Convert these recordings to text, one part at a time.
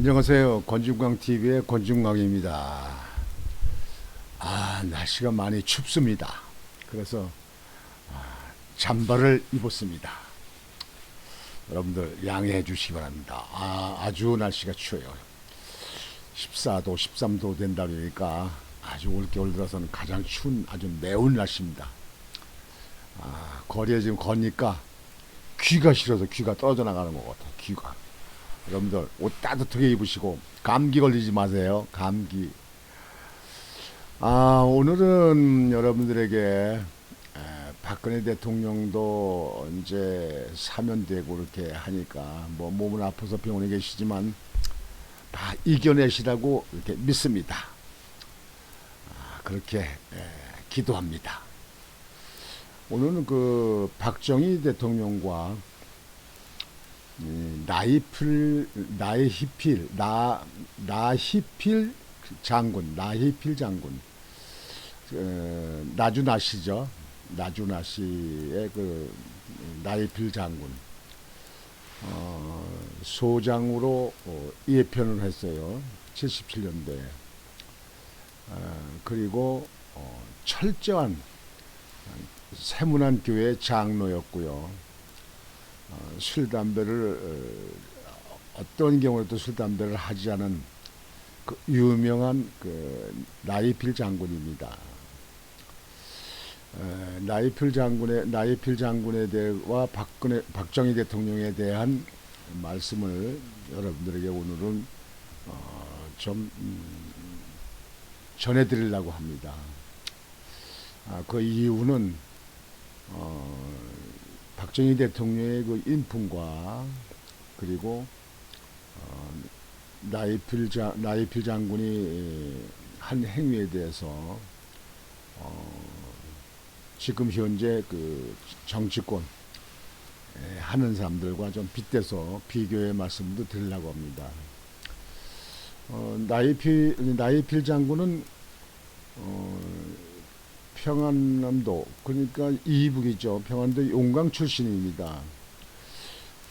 안녕하세요. 권중광 TV의 권중광입니다. 아 날씨가 많이 춥습니다. 그래서 아, 잠바를 입었습니다. 여러분들 양해해 주시기 바랍니다. 아, 아주 날씨가 추워요. 14도, 13도 된다 그러니까 아주 올겨울 들어서는 가장 추운 아주 매운 날씨입니다. 아, 거리에 지금 거니까 귀가 싫어서 귀가 떨어져 나가는 것 같아요. 귀가. 여러분들 옷 따뜻하게 입으시고 감기 걸리지 마세요. 감기. 아 오늘은 여러분들에게 에, 박근혜 대통령도 이제 사면되고 이렇게 하니까 뭐 몸은 아파서 병원에 계시지만 다 이겨내시라고 이렇게 믿습니다. 아, 그렇게 에, 기도합니다. 오늘은 그 박정희 대통령과 이 나이필 나이히필 나 나히필 장군 나히필 장군. 어, 나주나 씨죠. 나주나 씨의 그 나이필 장군. 어, 소장으로 어, 예편을 했어요. 77년도에 어, 그리고 어, 철저한 세문안 교회 장로였고요. 어, 술 담배를 어, 어떤 경우에도 술 담배를 하지 않은 그 유명한 그 나이필 장군입니다. 에, 나이필 장군의 나이필 장군에 대해와 박근혜 박정희 대통령에 대한 말씀을 여러분들에게 오늘은 어, 좀 음, 전해드리려고 합니다. 아, 그 이유는 어, 박정희 대통령의 그 인품과 그리고 어, 나이필 장 나이필 장군이 한 행위에 대해서 어, 지금 현재 그 정치권 에, 하는 사람들과 좀 빗대서 비교의 말씀도 드리려고 합니다. 어, 나이필 나이필 장군은 어, 평안남도 그러니까 이북이죠. 평안도 용강 출신입니다.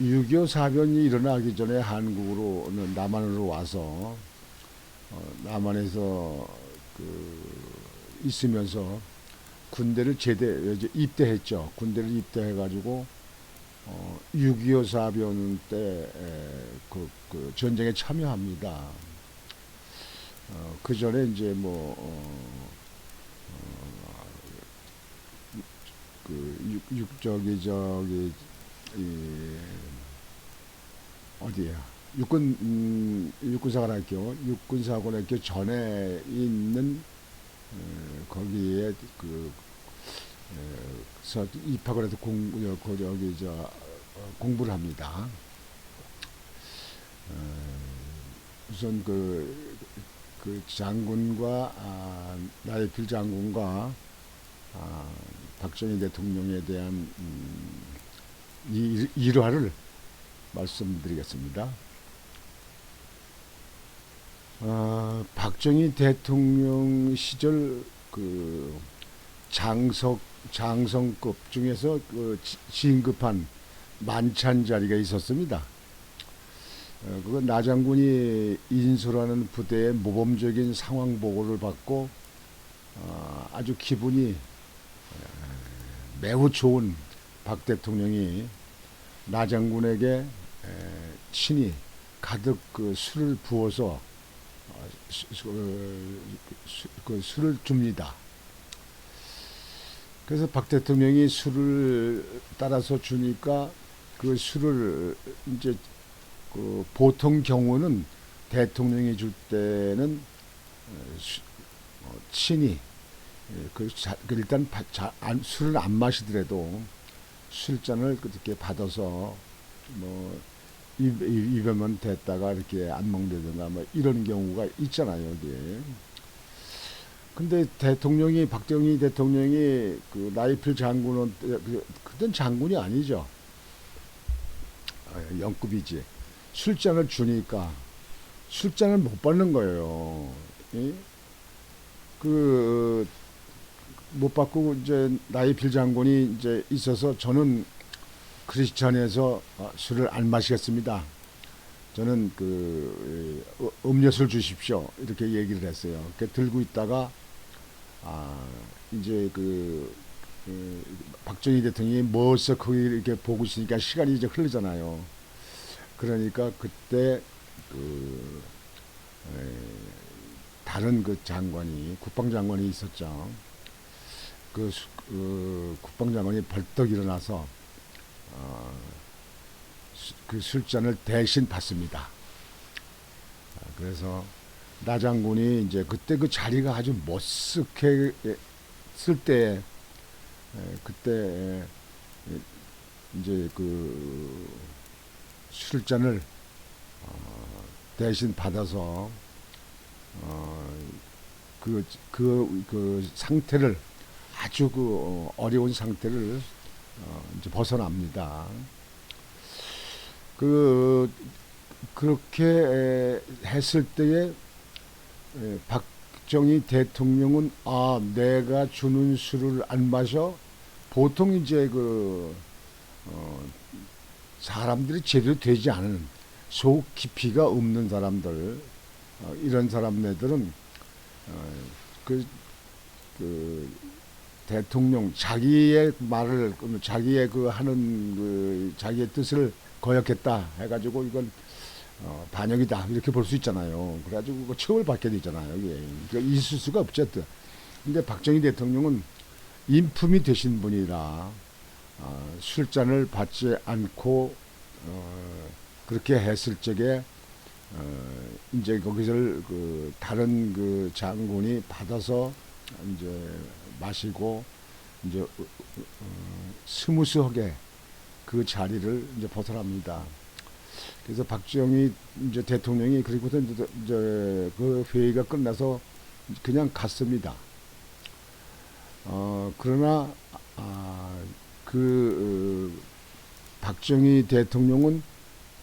6.25 사변이 일어나기 전에 한국으로는 남한으로 와서 어, 남한에서 그 있으면서 군대를 제대 입대했죠. 군대를 입대해 가지고 어, 6.25 사변 때그 그 전쟁에 참여합니다. 어, 그 전에 이제 뭐 어, 그 육, 육 저기 저기 이 어디야? 육군 음, 육군사관학교 육군사관학교 전에 있는 어, 거기에 그 에, 서 입학을 해서 공 여- 거 여기 저 어, 공부를 합니다. 어, 우선 그, 그 장군과 아, 나이필 장군과 아, 박정희 대통령에 대한 음, 이 일화를 말씀드리겠습니다. 아, 박정희 대통령 시절 그 장석 장성급 중에서 그 지- 진급한 만찬 자리가 있었습니다. 어, 그건 나 장군이 인수라는 부대의 모범적인 상황 보고를 받고 어, 아주 기분이 매우 좋은 박 대통령이 나 장군에게 에, 친히 가득 그 술을 부어서 어, 수- 수- 어, 수- 그 술을 줍니다. 그래서 박 대통령이 술을 따라서 주니까 그 술을 이제 그 보통 경우는 대통령이 줄 때는 어, 친히 예, 그, 자, 그 일단 바, 자, 안, 술을 안 마시더라도 술잔을 그렇게 받아서 뭐 입, 입, 입 에만 댔다가 이렇게 안 먹는다든가 뭐 이런 경우가 있잖아요 여기에. 근데 대통령이 박정희 대통령이 그 라이플 장군은 그, 그땐 장군이 아니죠. 아, 영급이지. 술잔을 주니까 술잔을 못 받는 거예요. 예? 그, 못 받고 이제 나이필 장군이 이제 있어서 저는 크리스찬에서 어, 술을 안 마시겠습니다. 저는 그 어, 음료수를 주십시오 이렇게 얘기를 했어요. 그 들고 있다가 아 이제 그, 그 박정희 대통령이 뭐서 거기 이렇게 보고 있으니까 시간이 이제 흐르잖아요. 그러니까 그때 그 에, 다른 그 장관이 국방장관이 있었죠. 그, 수- 그 국방장관이 벌떡 일어나서 어, 수- 그 술잔을 대신 받습니다. 아, 그래서 나 장군이 이제 그때 그 자리가 아주 멋스게 쓸때 그때 에, 이제 그 술잔을 어, 대신 받아서 어, 그, 그, 그 상태를 아주 그 어, 어려운 상태를 어, 이제 벗어납니다. 그 그렇게 에, 했을 때에 에, 박정희 대통령은 아 내가 주는 술을 안 마셔 보통 이제 그 어, 사람들이 제대로 되지 않은 속 깊이가 없는 사람들 어, 이런 사람네들은 어, 그, 그 대통령 자기의 말을 그 자기의 그 하는 그 자기의 뜻을 거역했다 해가지고 이건 어, 반역이다 이렇게 볼 수 있잖아요. 그래가지고 그 처벌 받게 되잖아요. 이게 그러니까 있을 수가 없죠. 또. 근데 박정희 대통령은 인품이 되신 분이라 어, 술잔을 받지 않고 어, 그렇게 했을 적에 어, 이제 거기서를 그 다른 그 장군이 받아서 이제 마시고 이제 어, 어, 스무스하게 그 자리를 이제 벗어납니다. 그래서 박정희 이제 대통령이 그리고서 이제, 그 회의가 끝나서 그냥 갔습니다. 어 그러나 아, 그 어, 박정희 대통령은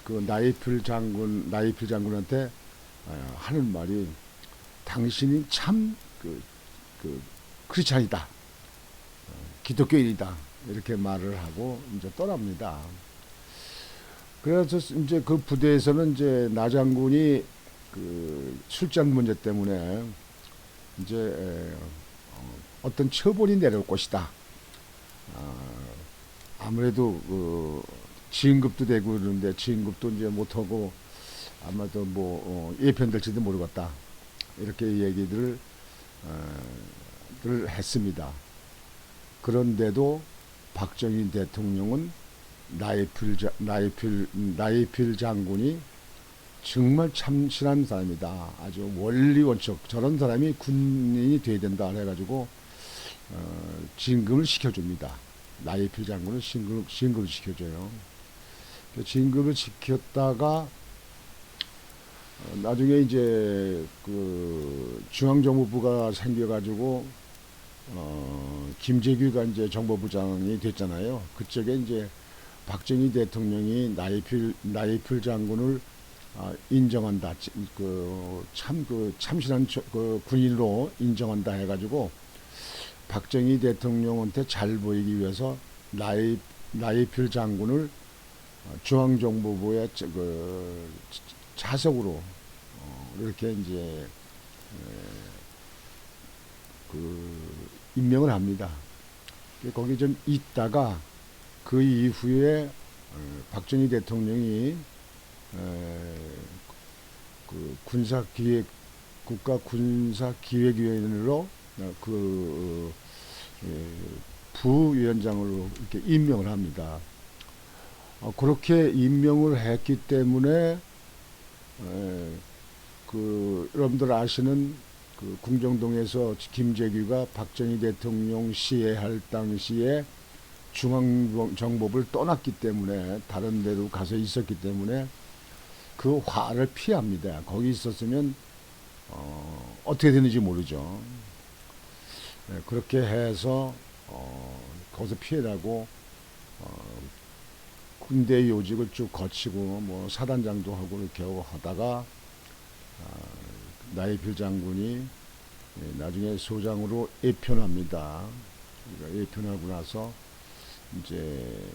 그 나이필 장군 나이필 장군한테 어, 하는 말이 당신이 참그 그 크리스찬이다 어, 기독교인이다 이렇게 말을 하고 이제 떠납니다. 그래서 이제 그 부대에서는 이제 나 장군이 그 술잔 문제 때문에 이제 에, 어, 어떤 처벌이 내려올 것이다. 아, 아무래도 그 지임급도 되고 그러는데 지임급도 이제 못하고 아마도 뭐 어, 예편될지도 모르겠다. 이렇게 얘기들을 어, 를 했습니다. 그런데도 박정희 대통령은 나이필, 자- 나이필, 나이필 장군이 정말 참신한 사람이다. 아주 원리 원칙 저런 사람이 군인이 돼야 된다 해가지고 어, 진급을 시켜줍니다. 나이필 장군은 진급, 진급을 시켜줘요. 그 진급을 시켰다가 어, 나중에 이제 그 중앙정보부가 생겨가지고 어, 김재규가 이제 정보부장이 됐잖아요. 그쪽에 이제 박정희 대통령이 나이필 나이필 장군을 아, 인정한다. 그참 그 참신한 저- 그 군인으로 인정한다 해가지고 박정희 대통령한테 잘 보이기 위해서 나이 나이필 장군을 어, 중앙정보부의 저- 그 자석으로 어, 이렇게 이제 에, 그 임명을 합니다. 거기 좀 있다가 그 이후에 어, 박정희 대통령이 에, 그 군사기획 국가 군사기획위원으로 어, 그 어, 예, 부위원장으로 이렇게 임명을 합니다. 어, 그렇게 임명을 했기 때문에 에, 그 여러분들 아시는 그 궁정동에서 김재규가 박정희 대통령 시해할 당시에 중앙정보부를 떠났기 때문에 다른 데로 가서 있었기 때문에 그 화를 피합니다. 거기 있었으면 어, 어떻게 되는지 모르죠. 네, 그렇게 해서 어, 거기서 피해라고 어, 군대 요직을 쭉 거치고 뭐 사단장도 하고 이렇게 하다가 아, 나이필 장군이 예, 나중에 소장으로 예편합니다. 그러니까 예편하고 나서 이제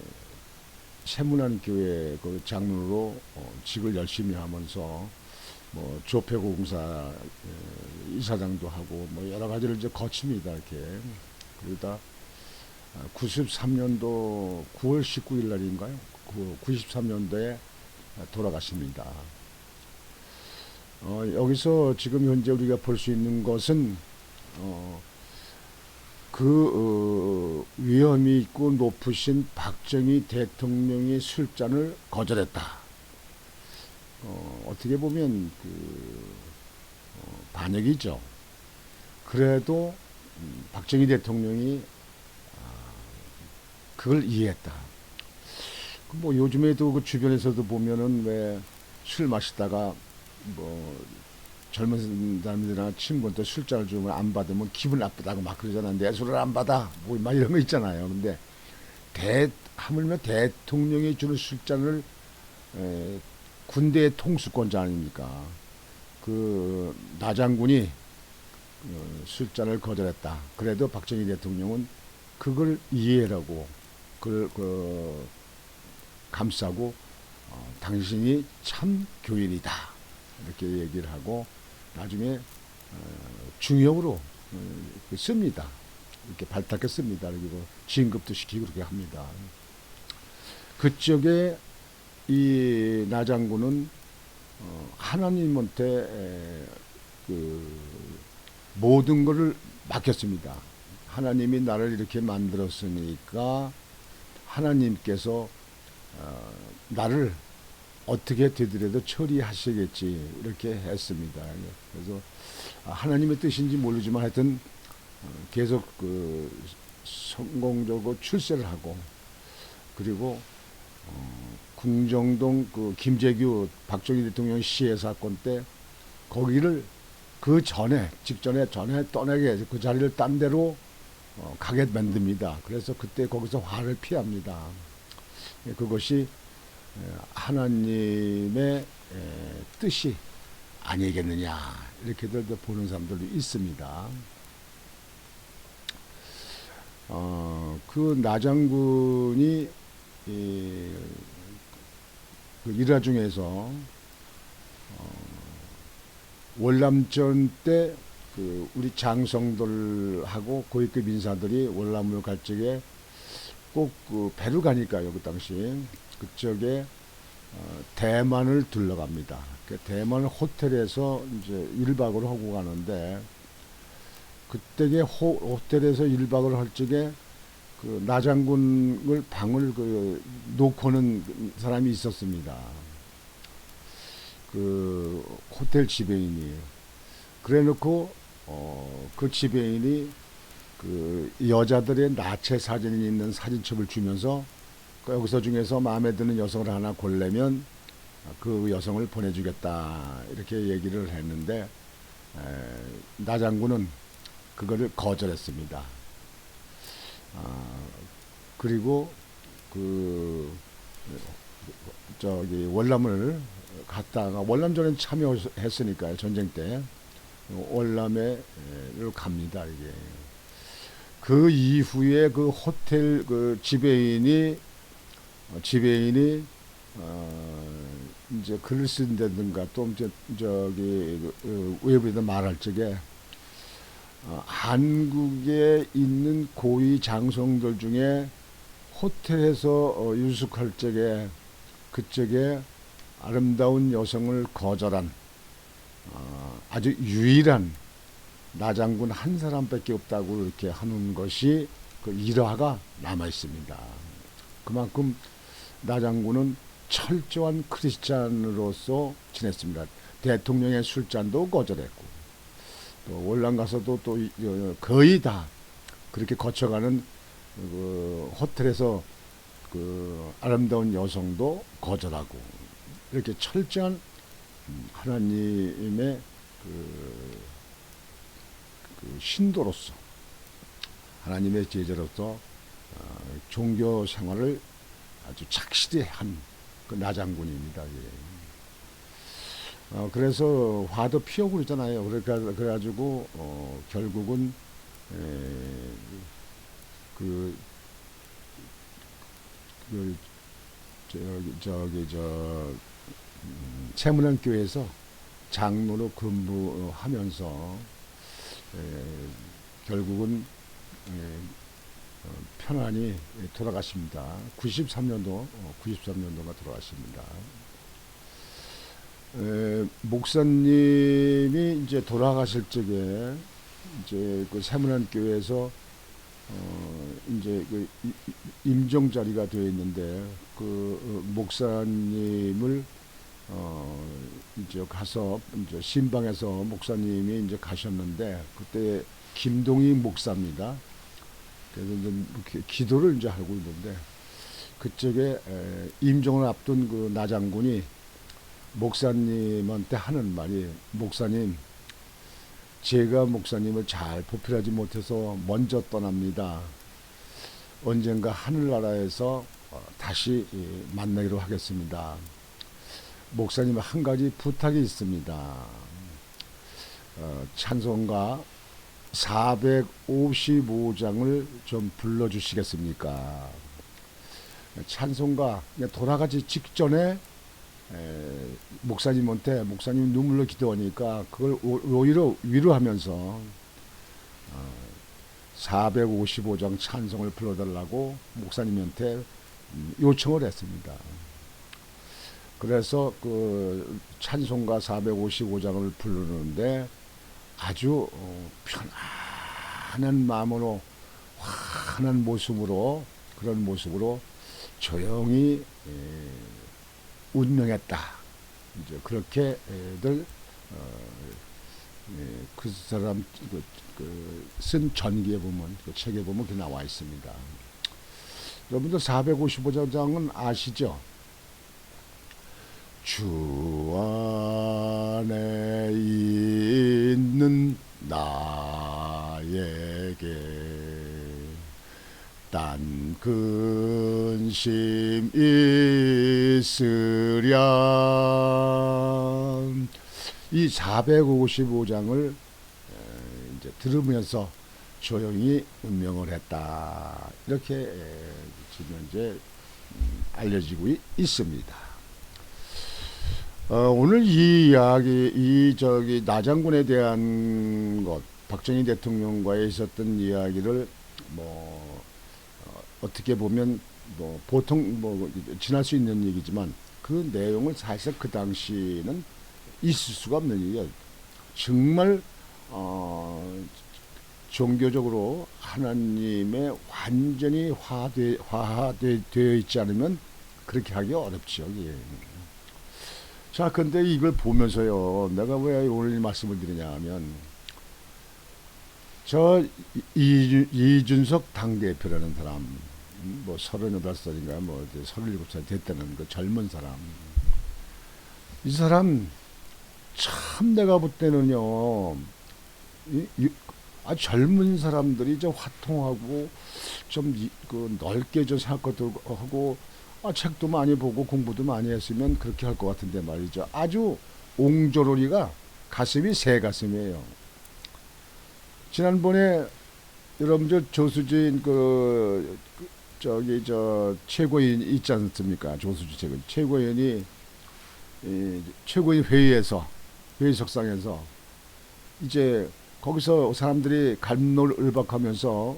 세문안 교회 그 장로로 어, 직을 열심히 하면서 뭐 조폐공사 에, 이사장도 하고 뭐 여러 가지를 이제 거칩니다 이렇게 그러다 93년도 9월 19일 날인가요? 그 93년도에 돌아가십니다. 어, 여기서 지금 현재 우리가 볼 수 있는 것은 어, 그 어, 위험이 있고 높으신 박정희 대통령의 술잔을 거절했다. 어, 어떻게 보면 그 어, 반역이죠. 그래도 음, 박정희 대통령이 아, 그걸 이해했다. 그뭐 요즘에도 그 주변에서도 보면은 왜 술 마시다가 뭐 젊은 사람들이나 친구한테 술잔을 주면 안 받으면 기분 나쁘다고 막 그러잖아. 내 술을 안 받아. 뭐 막 이런 거 있잖아요. 근데 대 하물며 대통령이 주는 술잔을 에, 군대의 통수권자 아닙니까? 그 나장군이 어, 술잔을 거절했다. 그래도 박정희 대통령은 그걸 이해라고 그걸 그 감싸고 어, 당신이 참 교인이다 이렇게 얘기를 하고 나중에 어, 중역으로 어, 그 씁니다. 이렇게 발탁해 씁니다. 그리고 진급도 시키고 그렇게 합니다. 그쪽에 이 나장군은 어, 하나님한테 에, 그 모든 것을 맡겼습니다. 하나님이 나를 이렇게 만들었으니까 하나님께서 어, 나를 어떻게 되더라도 처리하시겠지 이렇게 했습니다. 그래서 하나님의 뜻인지 모르지만 하여튼 어, 계속 그 성공적으로 출세를 하고 그리고 어, 궁정동 그 김재규 박정희 대통령 시해 사건 때 거기를 그 전에 직전에 전에 떠나게 해서 그 자리를 딴 데로 어, 가게 만듭니다. 그래서 그때 거기서 화를 피합니다. 예, 그것이 에, 하나님의 에, 뜻이 아니겠느냐 이렇게들 보는 사람들도 있습니다. 어, 그 나장군이 이, 그 일화 중에서 어, 월남전 때 그 우리 장성들하고 고위급 인사들이 월남을 갈 적에 꼭 그 배를 가니까요 그 당시 그쪽에 어, 대만을 둘러갑니다. 그 대만 호텔에서 이제 1박을 하고 가는데 그때에 호, 호텔에서 1박을 할 적에 그 나장군을 방을 그 놓고는 사람이 있었습니다. 그 호텔 지배인이 그래 놓고 어, 그 지배인이 그 여자들의 나체 사진이 있는 사진첩을 주면서 그 여기서 중에서 마음에 드는 여성을 하나 골라면 그 여성을 보내주겠다 이렇게 얘기를 했는데 에, 나장군은 그거를 거절했습니다. 아, 그리고 그 저기 월남을 갔다가 월남전에 참여했으니까요 전쟁 때 월남에를 갑니다 이게 그 이후에 그 호텔 그 지배인이 어, 지배인이 어 이제 글을 쓴다든가 또 이제 저기 그 외부에다 말할 적에 어, 한국에 있는 고위 장성들 중에 호텔에서 어, 유숙할 적에 그쪽에 아름다운 여성을 거절한 어, 아주 유일한 나장군 한 사람밖에 없다고 이렇게 하는 것이 그 일화가 남아 있습니다. 그만큼 나장군은 철저한 크리스찬으로서 지냈습니다. 대통령의 술잔도 거절했고 또 월남 가서도 또 거의 다 그렇게 거쳐가는 그 호텔에서 그 아름다운 여성도 거절하고 이렇게 철저한 하나님의 그, 그 신도로서 하나님의 제자로서 어, 종교 생활을 아주 착실히 한그 나장군입니다. 예. 어, 그래서 화도 피우고 그러잖아요. 그러니까 그래가지고 어, 결국은 에, 그, 그 저기 저기 저 음, 채문안 교회에서 장로로 근무하면서 에, 결국은 에, 어, 편안히 돌아가십니다. 93년도 어, 93년도가 돌아가십니다. 에, 목사님이 이제 돌아가실 적에 이제 그 세문안 교회에서 어 이제 그 임종 자리가 되어 있는데 그 어, 목사님을 어 이제 가서 이제 신방에서 목사님이 이제 가셨는데 그때 김동희 목사입니다. 그래서 이제 이렇게 기도를 이제 하고 있는데 그쪽에 에, 임종을 앞둔 그 나장군이 목사님한테 하는 말이 목사님 제가 목사님을 잘 보필하지 못해서 먼저 떠납니다. 언젠가 하늘나라에서 어, 다시 예, 만나기로 하겠습니다. 목사님 한 가지 부탁이 있습니다. 어, 찬송가 455장을 좀 불러주시겠습니까? 찬송가 돌아가기 직전에 에, 목사님한테 목사님 눈물로 기도하니까 그걸 오- 오히려 위로하면서 어, 455장 찬송을 불러달라고 목사님한테 음, 요청을 했습니다. 그래서 그 찬송가 455장을 부르는데 아주 어, 편안한 마음으로 환한 모습으로 그런 모습으로 조용히 에, 운명했다. 이제 그렇게들 어, 예, 그 사람 그, 그, 쓴 전기에 보면 그 책에 보면 그 나와 있습니다. 여러분들 455장은 아시죠? 주 안에 있는 나에게 딴 근심 있으랴 이 455장을 이제 들으면서 조용히 운명을 했다 이렇게 에, 지금 현재 음, 알려지고 이- 있습니다. 어, 오늘 이 이야기 이 저기 나장군에 대한 것 박정희 대통령과의 있었던 이야기를 뭐 어, 어떻게 보면 뭐 보통 뭐 지날 수 있는 얘기지만 그 내용을 사실 그 당시는 있을 수가 없는 얘기야. 정말 어, 종교적으로 하나님의 완전히 화되, 화되어 있지 않으면 그렇게 하기 어렵죠. 예. 자, 근데 이걸 보면서요, 내가 왜 오늘 이 말씀을 드리냐 하면, 저 이, 이준석 당대표라는 사람, 음, 뭐 38살인가 뭐 37살 됐다는 그 젊은 사람. 이 사람 참 내가 볼 때는요, 이, 이, 아, 젊은 사람들이 좀 화통하고 좀 그 넓게 좀 생각도 하고 아, 책도 많이 보고 공부도 많이 했으면 그렇게 할 것 같은데 말이죠. 아주 옹졸오리가 가슴이 새 가슴이에요. 지난번에 여러분들 조수진 그, 그 저기 저 최고위원 있지 않습니까? 조수진 최고 최고위원이 이 최고위 회의에서 회의석상에서 이제 거기서 사람들이 갈놀을박하면서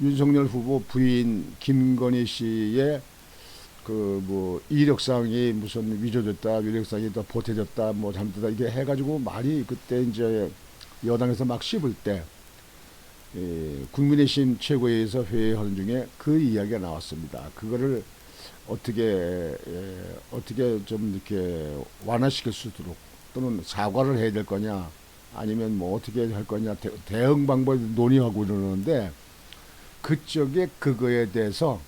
윤석열 후보 부인 김건희 씨의 그 뭐 이력상이 무슨 위조됐다, 이력상이 더 보태졌다, 뭐 잘못됐다 이게 해가지고 말이 그때 이제 여당에서 막 씹을 때 예, 국민의힘 최고위에서 회의하는 중에 그 이야기가 나왔습니다. 그거를 어떻게 예, 어떻게 좀 이렇게 완화시킬 수 있도록 또는 사과를 해야 될 거냐 아니면 뭐 어떻게 할 거냐 대, 대응 방법을 논의하고 이러는데 그쪽에 그거에 대해서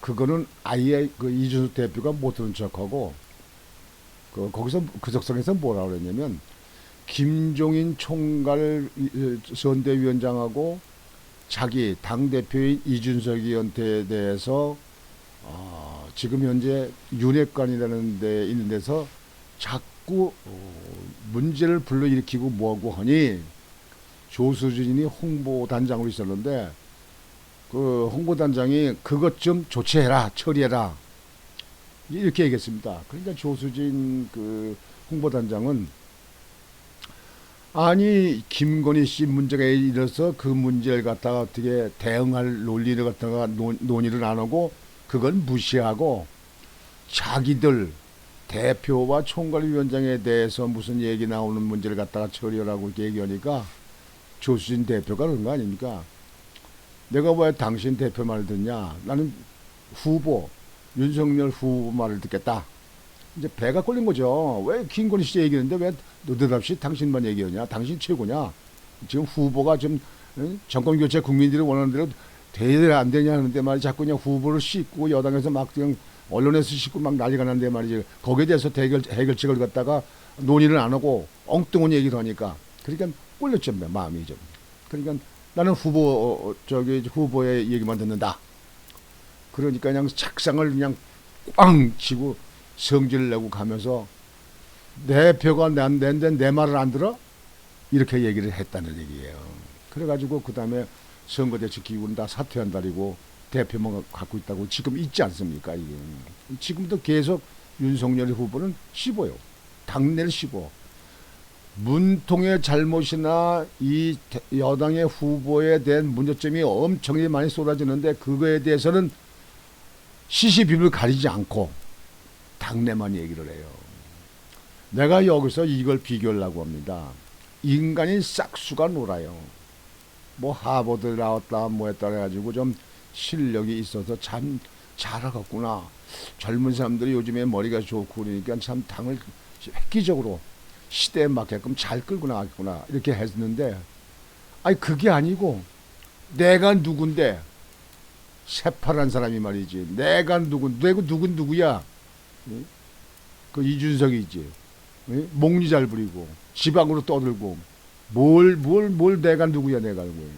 그거는 아예 그 이준석 대표가 못 들은 척하고 그 거기서 그 적성에서 뭐라 그랬냐면 김종인 총괄 이- 선대위원장하고 자기 당 대표인 이준석 의원에 대해서 어, 지금 현재 윤핵관이라는 데 있는 데서 자꾸 어, 문제를 불러일으키고 뭐하고 하니 조수진이 홍보단장으로 있었는데 그 홍보단장이 그것 좀 조치해라 처리해라 이렇게 얘기했습니다. 그러니까 조수진 그 홍보단장은 아니 김건희 씨 문제가 일어서 그 문제를 갖다가 어떻게 대응할 논리를 갖다가 논, 논의를 안 하고 그걸 무시하고 자기들 대표와 총괄위원장에 대해서 무슨 얘기 나오는 문제를 갖다가 처리하라고 얘기하니까 조수진 대표가 그런 거 아닙니까? 내가 왜 당신 대표 말 듣냐? 나는 후보 윤석열 후보 말을 듣겠다. 이제 배가 꼴린 거죠. 왜 김건희 씨 얘기하는데 왜 느닷없이 당신만 얘기하냐? 당신 최고냐? 지금 후보가 좀 응? 정권 교체 국민들이 원하는 대로 되냐 안 되냐 하는데 말이 자꾸 그냥 후보를 씻고 여당에서 막 그냥 언론에서 씻고 막 난리가 났는데 말이지 거기에 대해서 해결, 해결책을 갖다가 논의를 안 하고 엉뚱한 얘기를 하니까 그러니까 꼴렸죠 마음이 좀 그러니까 나는 후보 어, 저기 후보의 얘기만 듣는다 그러니까 그냥 책상을 그냥 꽝 치고 성질을 내고 가면서 내 표가 난데 내 말을 안 들어 이렇게 얘기를 했다는 얘기예요. 그래가지고 그 다음에 선거대책 기구는 다 사퇴한다리고 대표만 갖고 있다고 지금 있지 않습니까? 이게 지금도 계속 윤석열 후보는 씹어요. 당내를 씹어. 문통의 잘못이나 이 대- 여당의 후보에 대한 문제점이 엄청나게 많이 쏟아지는데 그거에 대해서는 시시비비를 가리지 않고 당내만 얘기를 해요. 내가 여기서 이걸 비교하려고 합니다. 인간이 싹수가 놀아요. 뭐 하버드 나왔다 뭐 했다 해가지고 좀 실력이 있어서 참 잘하겠구나. 젊은 사람들이 요즘에 머리가 좋고 그러니까 참 당을 획기적으로 시대에 맞게끔 잘 끌고 나가겠구나 이렇게 했는데 아니 그게 아니고 내가 누군데? 새파란 사람이 말이지. 내가 누구 내가 누군 누구야? 응? 그 이준석이지. 응? 목리 잘 부리고 지방으로 떠들고 뭘 뭘 뭘 내가 누구야 내가 누구야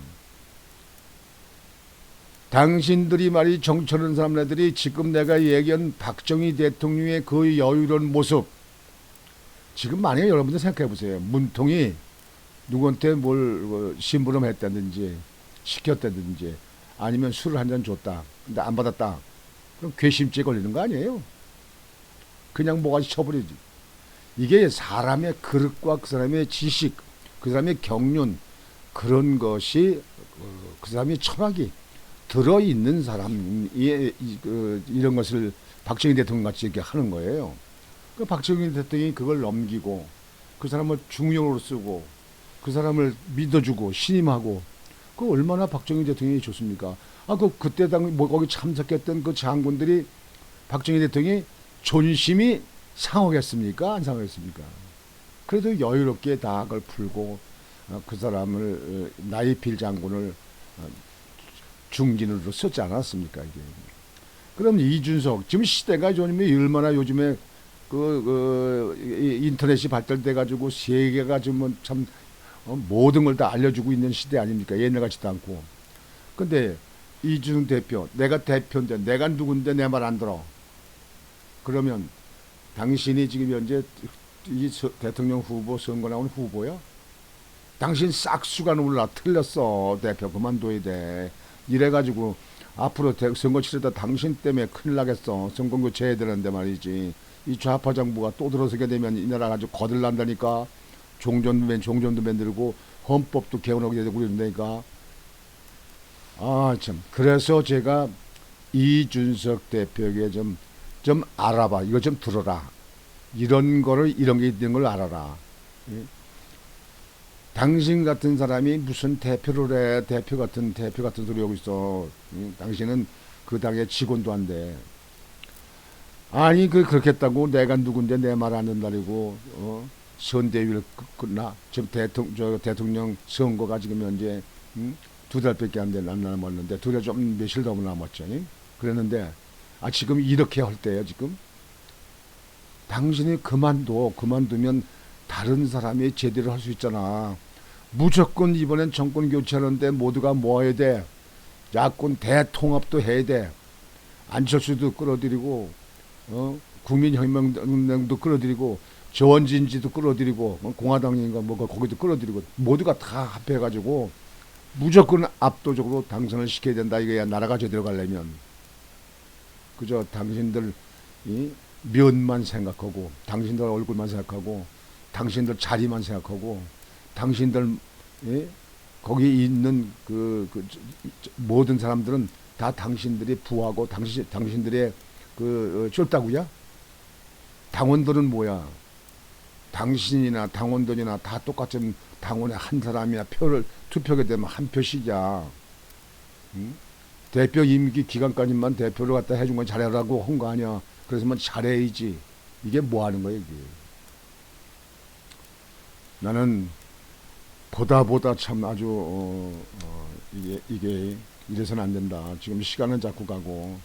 당신들이 말이 정철은 사람들이 지금 내가 얘기한 박정희 대통령의 그 여유로운 모습 지금 만약에 여러분들 생각해 보세요. 문통이 누구한테 뭘 어, 심부름했다든지 시켰다든지 아니면 술을 한 잔 줬다 근데 안 받았다. 그럼 괘씸죄 걸리는 거 아니에요. 그냥 뭐가지 쳐버리지. 이게 사람의 그릇과 그 사람의 지식 그 사람의 경륜 그런 것이 어, 그 사람의 철학이 들어 있는 사람이 이- 그, 이런 것을 박정희 대통령 같이 이렇게 하는 거예요. 그 박정희 대통령이 그걸 넘기고 그 사람을 중용으로 쓰고 그 사람을 믿어주고 신임하고 그 얼마나 박정희 대통령이 좋습니까? 아 그 그때 당뭐 거기 참석했던 그 장군들이 박정희 대통령이 존심이 상하겠습니까? 안 상하겠습니까? 그래도 여유롭게 다 그걸 풀고 어, 그 사람을 어, 나이필 장군을 어, 중진으로 썼지 않았습니까 이게? 그럼 이준석 지금 시대가 요즘에 얼마나 요즘에 그, 그 이- 인터넷이 발달돼 가지고 세계가 지금 참 어, 모든 걸 다 알려주고 있는 시대 아닙니까? 옛날 같지도 않고. 근데 이준석 대표 내가 대표인데 내가 누군데 내 말 안 들어? 그러면 당신이 지금 현재 이 서- 대통령 후보 선거 나온 후보야? 당신 싹수가 놀라 틀렸어. 대표 그만둬야 돼. 이래가지고 앞으로 대- 선거 치르다 당신 때문에 큰일 나겠어. 선거 교체해야 되는데 말이지. 이 좌파 정부가 또 들어서게 되면 이 나라 가지고 거들난다니까. 종전도 맨 종전도 만들고 헌법도 개헌하게 되고 그런다니까. 아 참. 그래서 제가 이준석 대표에게 좀 좀 알아봐. 이거 좀 들어라. 이런 거를 이런 게 있는 걸 알아라. 예? 당신 같은 사람이 무슨 대표를 해 대표 같은 대표 같은 소리 하고 있어 응? 당신은 그 당의 직원도 안돼 아니 그 그렇게 했다고 내가 누군데 내 말 안 된다리고 어? 선대위를 끝- 끝나 지금 대통령 저 대통령 선거가 지금 현재 응? 두 달밖에 안 돼- 안 남았는데 두 달 좀 며칠 더 남았죠 응? 그랬는데 아 지금 이렇게 할 때요 지금 당신이 그만둬 그만두면 다른 사람이 제대로 할 수 있잖아. 무조건 이번엔 정권 교체하는데 모두가 뭐 해야 돼? 야권 대통합도 해야 돼. 안철수도 끌어들이고, 어? 국민혁명당도 끌어들이고, 저원진지도 끌어들이고, 뭐 공화당인가 뭐 거기도 끌어들이고, 모두가 다 합해가지고 무조건 압도적으로 당선을 시켜야 된다 이거야 나라가 제대로 가려면. 그저 당신들 이 면만 생각하고 당신들 얼굴만 생각하고 당신들 자리만 생각하고 당신들 예? 거기 있는 그, 그 저- 저- 모든 사람들은 다 당신들이 부하고 당신 당신들의 그 어, 쫄따구야? 당원들은 뭐야? 당신이나 당원들이나 다 똑같은 당원의 한 사람이나 표를 투표하게 되면 한 표씩이야. 응? 대표 임기 기간까지만 대표를 갖다 해준 건 잘해라고 한 거 아니야. 그래서만 잘해야지. 이게 뭐 하는 거야, 이게. 나는 보다 보다 참 아주 어, 어, 이게 이게 이래서는 안 된다. 지금 시간은 자꾸 가고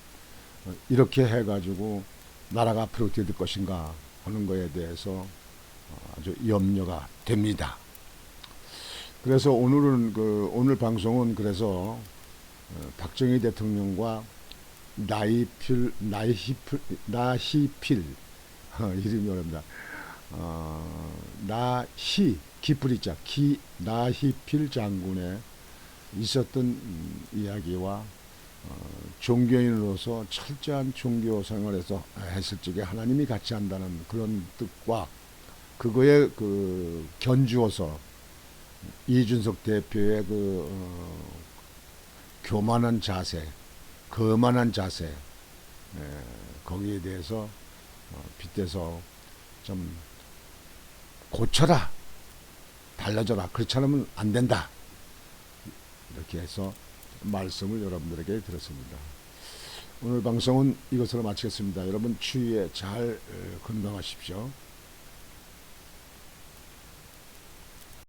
어, 이렇게 해가지고 나라가 앞으로 어떻게 될 것인가 하는 거에 대해서 어, 아주 염려가 됩니다. 그래서 오늘은 그 오늘 방송은 그래서 어, 박정희 대통령과 나이필 나이히필 나히필 어, 이름이 어렵다. 어, 나히 기프리자 기 나히필 장군의 있었던 음, 이야기와 어, 종교인으로서 철저한 종교 생활에서 했을 적에 하나님이 같이 한다는 그런 뜻과 그거에 그 견주어서 이준석 대표의 그 어, 교만한 자세, 거만한 자세 에, 거기에 대해서 어, 빗대서 좀 고쳐라, 달라져라. 그렇지 않으면 안 된다. 이렇게 해서 말씀을 여러분들에게 드렸습니다. 오늘 방송은 이것으로 마치겠습니다. 여러분 추위에 잘 에, 건강하십시오.